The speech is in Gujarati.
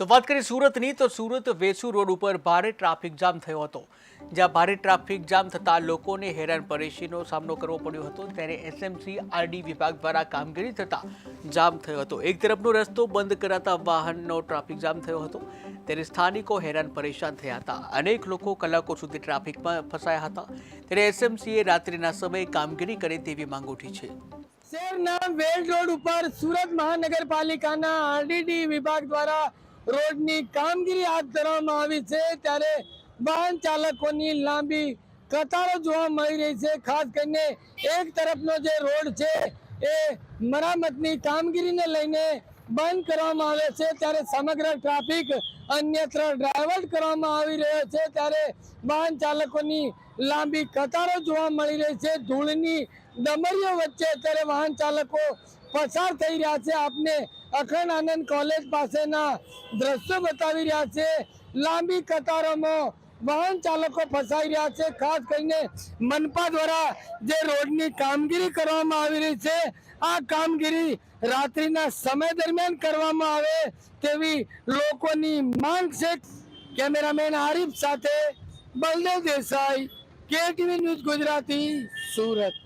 તો વાત કરીએ સુરતની, તો સુરત વેસુ રોડ ઉપર ભારે ટ્રાફિક જામ થયો હતો. જ્યાં ભારે ટ્રાફિક જામ થતાં લોકોને હેરાન પરેશીનો સામનો કરવો પડ્યો હતો. ત્યારે એસએમસી, આરડી વિભાગ દ્વારા કામગીરી થતાં જામ થયો હતો. એક તરફનો રસ્તો બંધ કરાતા વાહનનો ટ્રાફિક જામ થયો હતો. ત્યારે સ્થાનિકો હેરાન પરેશાન થયા હતા. અનેક લોકો કલાકો સુધી ટ્રાફિકમાં ફસાયા હતા. ત્યારે એસએમસીએ રાત્રિના સમયે કામગીરી કરે તેવી માંગ ઉઠી છે. શહેરના વેલ રોડ ઉપર સુરત મહાનગરપાલિકાના આરડીડી વિભાગ દ્વારા રોડની કામગીરી હાથ ધરવામાં આવી છે ત્યારે વાહન ચાલકોની લાંબી કતારો જોવા મળી રહી છે. ખાસ કરીને એક તરફનો જે રોડ છે એ મરામતની કામગીરીને લઈને બંધ કરવામાં આવે છે. ત્યારે સમગ્ર ટ્રાફિક અન્યત્ર ડાયવર્ટ કરવામાં આવી રહ્યો છે. ત્યારે વાહન ચાલકોની લાંબી કતારો જોવા મળી રહી છે. ધૂળની ડમરીઓ વચ્ચે અત્યારે વાહન ચાલકો પસાર થઈ રહ્યા છે. આપને અખંડ આનંદ કોલેજ પાસેના દ્રશ્યો બતાવી રહ્યા છે. લાંબી કતારોમાં વાહન ચાલકો ફસાઈ રહ્યા છે. ખાસ કરીને મનપા દ્વારા જે રોડની કામગીરી કરવામાં આવી રહી છે, આ કામગીરી રાત્રિના સમય દરમિયાન કરવામાં આવે તેવી લોકોની માંગ છે. કેમેરામેન આરીફ સાથે બલદેવ દેસાઈ કેટીવી ન્યૂઝ ગુજરાતી સુરત